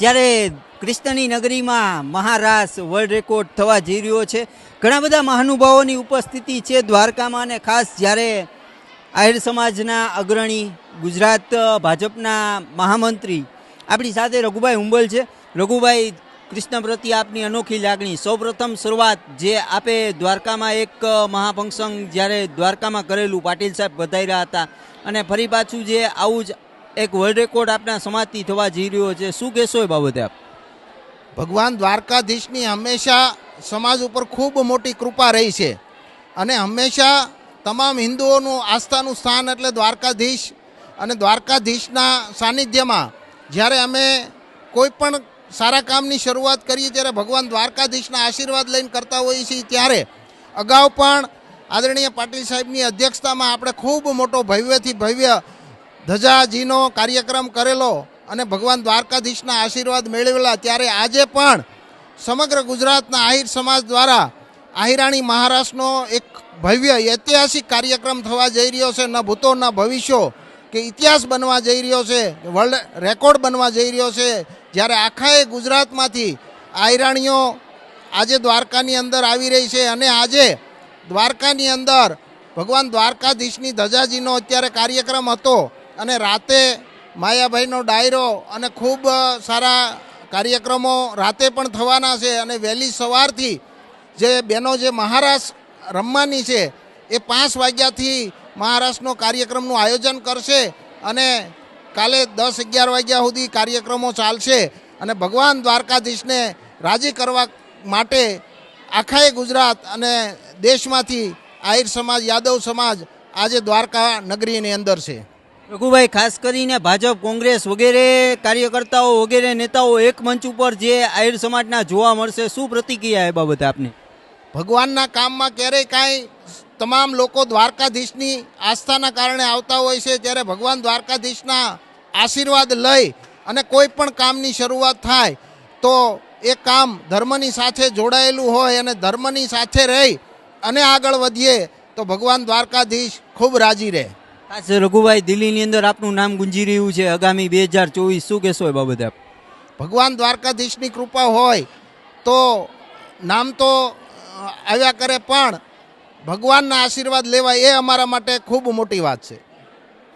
ત્યારે કૃષ્ણની નગરીમાં મહારાસ world record થવા જઈ રહ્યો છે, ઘણા બધા મહાનુભાવોની ઉપસ્થિતિ છે દ્વારકામાં અને ખાસ જ્યારે આહિર સમાજના અગ્રણી, ગુજરાત ભાજપના મહામંત્રી, આપણી સાથે રઘુભાઈ હુંબલ છે. રઘુભાઈ, કૃષ્ણ પ્રત્યે આપની અનોખી લાગણી. સૌપ્રથમ શરૂઆત જે આપે દ્વારકામાં એક મહાફંક્શન જ્યારે દ્વારકામાં કરેલું, પાટીલ સાહેબ વધાર્યા હતા. અને ફરી પાછું જે આવું જ એક વર્લ્ડ રેકોર્ડ આપના સમાજથી થવા જઈ રહ્યો છે. શું કહેશો એ બાબતે આપ? ભગવાન દ્વારકાધીશની હંમેશા સમાજ ઉપર ખૂબ મોટી કૃપા રહી છે અને હંમેશા તમામ હિન્દુઓનું આસ્થાનું સ્થાન એટલે દ્વારકાધીશ અને દ્વારકાધીશના સાનિધ્યમાં જ્યારે અમે કોઈ પણ સારા કામની શરૂઆત કરીએ ત્યારે ભગવાન દ્વારકાધીશના આશીર્વાદ લઈને કરતા હોઈએ છીએ, ત્યારે અગાઉ પણ આદરણીય પાટીલ સાહેબની અધ્યક્ષતામાં આપણે ખૂબ મોટો ભવ્યથી ભવ્ય ધજાજીનો કાર્યક્રમ કરેલો અને ભગવાન દ્વારકાધીશના આશીર્વાદ મેળવેલા, ત્યારે આજે પણ સમગ્ર ગુજરાતના આહિર સમાજ દ્વારા આહિરાણી મહારાષ્ટ્રનો એક ભવ્ય ઐતિહાસિક કાર્યક્રમ થવા જઈ રહ્યો છે. ન ભૂતો, ન ભવિષ્યો, કે ઇતિહાસ બનવા જઈ રહ્યો છે વર્લ્ડ રેકોર્ડ બનવા જઈ રહ્યો છે. જ્યારે આખાએ ગુજરાતમાંથી આહિરાણીઓ આજે દ્વારકાની અંદર આવી રહી છે અને આજે દ્વારકાની અંદર ભગવાન દ્વારકાધીશની ધજાજીનો અત્યારે કાર્યક્રમ હતો. અને રાતે માયાભાઈનો ડાયરો અને ખૂબ સારા કાર્યક્રમો રાતે પણ થવાના છે અને વહેલી સવારથી જે બહેનો જે મહારાષ્ટ્ર રમવાની છે, એ પાંચ વાગ્યાથી મહારાષ્ટ્રનો કાર્યક્રમનું આયોજન કરશે અને કાલે દસ અગિયાર વાગ્યા સુધી કાર્યક્રમો ચાલશે અને ભગવાન દ્વારકાધીશને રાજી કરવા માટે આખાએ ગુજરાત અને દેશમાંથી આહિર સમાજ, યાદવ સમાજ આજે દ્વારકા નગરીની અંદર છે. રઘુભાઈ ખાસ કરીને ભાજપ, કોંગ્રેસ વગેરે કાર્યકર્તાઓ વગેરે નેતાઓ એક મંચ ઉપર જે આહિર સમાજના જોવા મળશે, શું પ્રતિક્રિયા એ બાબતે આપની? ભગવાનના કામમાં ક્યારેય કાંઈ તમામ લોકો દ્વારકાધીશની આસ્થાના કારણે આવતા હોય છે જ્યારે ભગવાન દ્વારકાધીશના આશીર્વાદ લઈ અને કોઈ પણ કામની શરૂઆત થાય, તો એ કામ ધર્મની સાથે જોડાયેલું હોય અને ધર્મની સાથે રહી અને આગળ વધીએ, તો ભગવાન દ્વારકાધીશ ખૂબ રાજી રહે. ખાસ રઘુભાઈ, દિલ્હીની અંદર આપનું નામ ગુંજી રહ્યું છે. આગામી બે હજાર ચોવીસ શું કહેશો એ બાબતે આપ? ભગવાન દ્વારકાધીશની કૃપા હોય તો નામ તો આવ્યા કરે, પણ ભગવાનના આશીર્વાદ લેવાય એ અમારા માટે ખૂબ મોટી વાત છે.